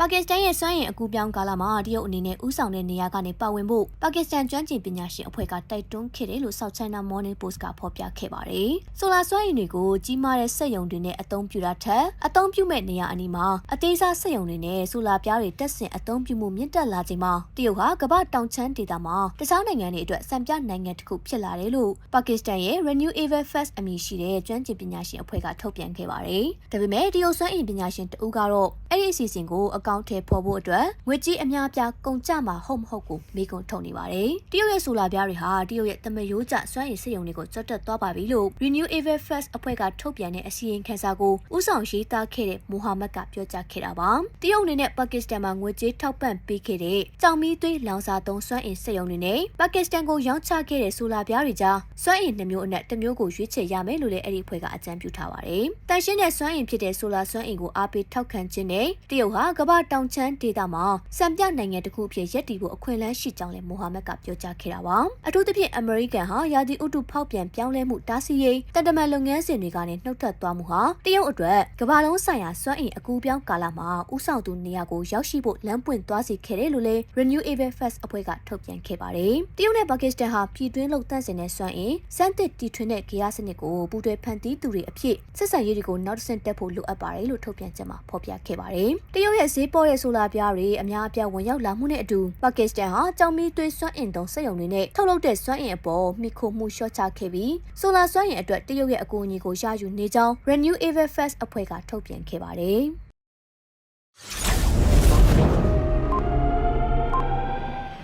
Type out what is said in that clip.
ပါကစ္စတန်ရဲ့စွမ်းအင်အကူပြောင်းကာလမှာတရုတ်အနေနဲ့ဥဆောင်တဲ့နေရာကနေပါဝင်ဖို့ပါကစ္စတန်ကျွမ်းကျင်ပညာရှင်အဖွဲ့ကတိုက်တွန်းခဲ့တယ်လို့ South China Morning Post ကဖော်ပြခဲ့ပါတယ်။ဆိုလာစွမ်းအင်တွေကိုကြီးမားတဲ့စက်ရုံတွေနဲ့အသုံးပြုတာထက်အသုံးပြုမဲ့နေရာအနီးမှာအသေးစားစက်ရုံတွေနဲ့ဆိုလာပြားတွေတက်ဆင်အသုံးပြုမှုမြင့်တက်လာချိန်မှာတရုတ်ဟာကမ္ဘာတောင်ချမ်းဒေသမှာတခြားနိုင်ငံတွေအတွက်စံပြနိုင်ငံတစ်ခုဖြစ်လာတယ်လို့ပါကစ္စတန်ရဲ့ Renewable First အမည်ရှိတဲ့ကျွမ်းကျင်ပညာရှင်အဖွဲ့ကထုတ်ပြန်ခဲ့ပါတယ်။ဒါပေမဲ့တရုတ်စွမ်းအင်ပညာရှင်တဦးကတော့အဲ့ဒီအစီအစဉ်ကိုအကောင့်ထဲပေါ်ဖို့အတွက်ငွေကြီးအများပြားကုန်ကျမှာဟုတ်မဟုတ်ကိုမေးခွန်းထုတ်နေပါတယ်။တရုတ်ရဲ့ဆိုလာပြားတွေဟာတရုတ်ရဲ့တမယိုးကျစွမ်းအင်စက်ရုံတွေကိုကျွတ်တက်သွားပါပြီလို့ Renewable First အဖွဲ့ကထုတ်ပြန်တဲ့အစီရင်ခံစာကိုဥဆောင်ရေးသားခဲ့တဲ့မိုဟာမက်ကပြောကြားခဲ့တာပါ။တရုတ်အနေနဲ့ပါကစ္စတန်မှာငွေကြေးထောက်ပံ့ပေးခဲ့တဲ့ကြောင်မီသွေးလောင်စာသုံးစွမ်းအင်စက်ရုံတွေနဲ့ပါကစ္စတန်ကိုရောင်းချခဲ့တဲ့ဆိုလာပြားတွေကြားစွမ်းအင်နှမျိုးအနက်တစ်မျိုးကိုရွေးချယ်ရမယ်လို့လည်းအဲ့ဒီအဖွဲ့ကအကြံပြုထားပါတယ်။တန်ရှင်းတဲ့စွမ်းအင်ဖြစ်တဲ့ဆိုလာစွမ်းအင်ကိုအားပေးထောက်ခံခြင်းနဲ့တရုတ်ဟာကမ္ဘာတောင်ချမ်းဒေသမှာစံပြနိုင်ငံတစ်ခုအဖြစ်ရပ်တည်ဖို့အခွင့်အလမ်းရှိကြောင်းလည်းမိုဟာမက်ကပြောကြားခဲ့တာပါ။အထူးသဖြင့်အမေရိကန်ဟာယာဒီဥတုဖောက်ပြန်ပြောင်းလဲမှုတားဆီးရေးတန်တမန်လုပ်ငန်းစဉ်တွေကနေနှုတ်ထွက်သွားမှုဟာတရုတ်အတွက်ကမ္ဘာလုံးဆိုင်ရာစွမ်းအင်အကူပြောင်းကာလမှာဥဆောင်သူနေရာကိုရောက်ရှိဖို့လမ်းပွင့်သွားစေခဲ့တယ်လို့လည်း Renewable First အဖွဲ့ကထုတ်ပြန်ခဲ့ပါတယ်။တရုတ်နဲ့ပါကစ္စတန်ဟာပြည်တွင်းလုံတန့်စင်တဲ့စွမ်းအင်စမ်းသစ်တီထွင်တဲ့ဂေယစနစ်ကိုပူးတွဲဖန်တီးသူတွေအဖြစ်ဆက်ဆံရေးတွေကိုနောက်တစ်ဆင့်တက်ဖို့လိုအပ်ပါတယ်လို့ထုတ်ပြန်ချက်မှာဖော်ပြခဲ့ပါတယ်။တရုတ်ရဲ့ဈေးပေါ်တဲ့ဆိုလာပြားတွေအများအပြားဝင်ရောက်လာမှုနဲ့အတူပါကစ္စတန်ဟာကြောင်မီသွေးစွမ်းအင်သုံးစက်ရုံတွေနဲ့ထုတ်လုပ်တဲ့စွမ်းအင်အပေါ်မိခိုမှုလျှော့ချခဲ့ပြီးဆိုလာစွမ်းအင်အတွက်တရုတ်ရဲ့အကူအညီကိုရယူနေကြောင်း Renewable First အဖွဲ့ကထုတ်ပြန်ခဲ့ပါတယ်။